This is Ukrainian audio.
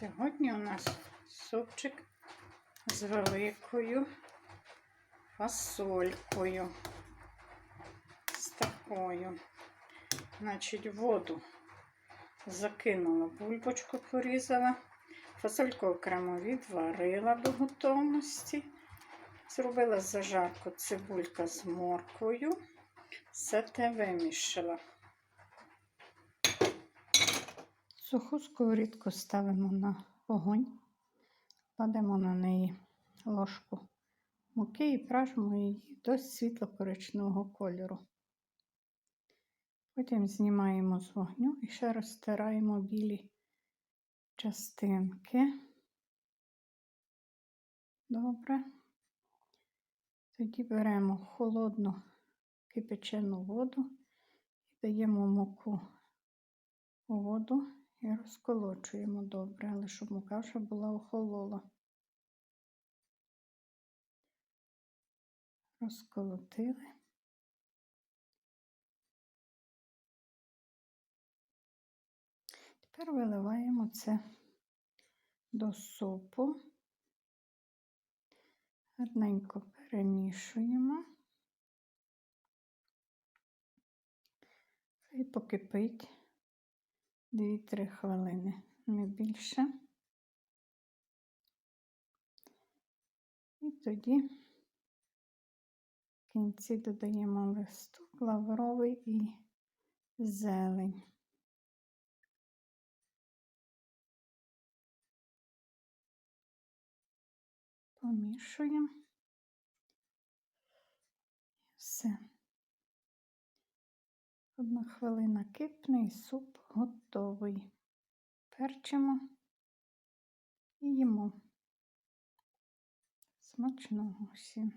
Сьогодні у нас супчик з великою фасолькою. З такою. Значить, воду закинула, бульбочку порізала, фасольку окремо відварила до готовності. Зробила зажарку цибулька з морквою, все те вимішала. Суху сковорідку ставимо на вогонь, кладемо на неї ложку муки і пражимо її до світло-коричневого кольору. Потім знімаємо з вогню і ще розтираємо білі частинки. Добре. Тоді беремо холодну кипячену воду і даємо муку у воду і розколочуємо добре, але щоб мука вже була охолола. Розколотили. Тепер виливаємо це до супу. Гарненько перемішуємо. І покипить 2-3 хвилини, не більше. І тоді в кінці додаємо листок лавровий і зелень. Помішуємо. Все. Одна хвилина кипне і суп готовий. Перчимо і їмо. Смачного всім.